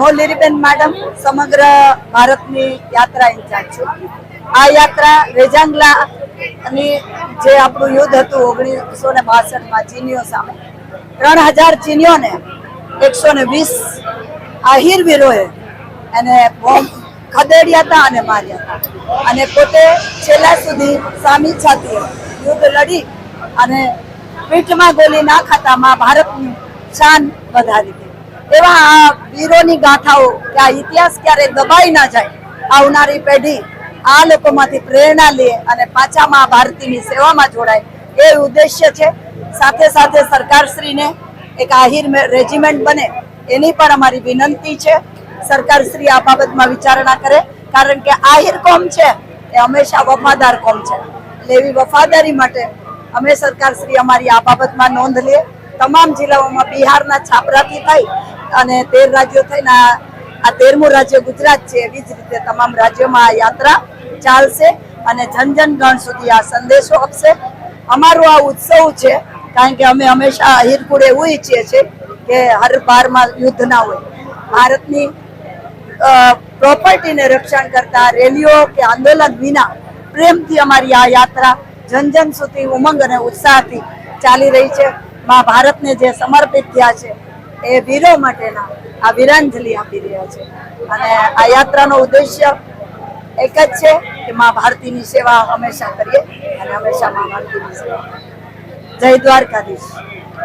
હું લીરીબેન મેડમ સમગ્ર ભારતની યાત્રા ઇન્ચાર્જ છું. આ યાત્રા રેજાંગલા ની જે આપણું યુદ્ધ હતું ઓગણીસો ને બાસઠમાં ચીનીઓ સામે, ત્રણ હજાર ચીનીઓને એકસો ને વીસ આહિર વીરોએ એને બોમ્બ ખદેડ્યા હતા અને માર્યા હતા. અને પોતે છેલ્લા સુધી સામી છાતીએ યુદ્ધ લડી અને પીઠમાં ગોલી ના ખાતામાં ભારતની શાન વધારી એવા વીરોની ગાથાઓ કે આ ઇતિહાસ ક્યારે દબાઈ ના જાય, આવનારી પેઢી આ લોકોમાંથી પ્રેરણા લે અને પાછા મા ભારતીની સેવામાં જોડાય. એ ઉદ્દેશ્ય છે. સાથે સાથે સરકારશ્રીને એક આહિર રેજિમેન્ટ બને એની પણ અમારી વિનંતી છે. સરકારશ્રી આ બાબતમાં વિચારણા કરે, કારણ કે આહિર કોમ છે, એ હંમેશા વફાદાર કોમ છે. એટલે એવી વફાદારી માટે અમે સરકારશ્રી અમારી આ બાબતમાં નોંધ લે. તમામ જિલ્લાઓમાં બિહારના છાપરાથી થઈ અને તેર રાજ્યો થઈને આ તેરમું રાજ્ય ગુજરાત છે. એવી જ રીતે તમામ રાજ્યોમાં આ યાત્રા ચાલશે અને જન જન ગણ સુધી આ સંદેશો આપશે. અમારો આ ઉત્સવ છે, કારણ કે અમે હંમેશા હિરકુડ એવું ઈચ્છીએ છીએ કે હર બારમાં યુદ્ધ ના હોય. ભારતની પ્રોપર્ટીને રક્ષણ કરતા રેલીઓ કે આંદોલન વિના પ્રેમથી અમારી આ યાત્રા જન જન સુધી ઉમંગ અને ઉત્સાહથી ચાલી રહી છે. માં ભારતને જે સમર્પિત થયા છે એ વીરો માટેના આ વીરાંજલિ આપી રહ્યા છે. અને આ યાત્રાનો ઉદ્દેશ્ય એક જ છે કે મા ભારતીની સેવા હંમેશા કરીએ અને હંમેશા મા ભારતીની સેવા જય દ્વારકાધીશ.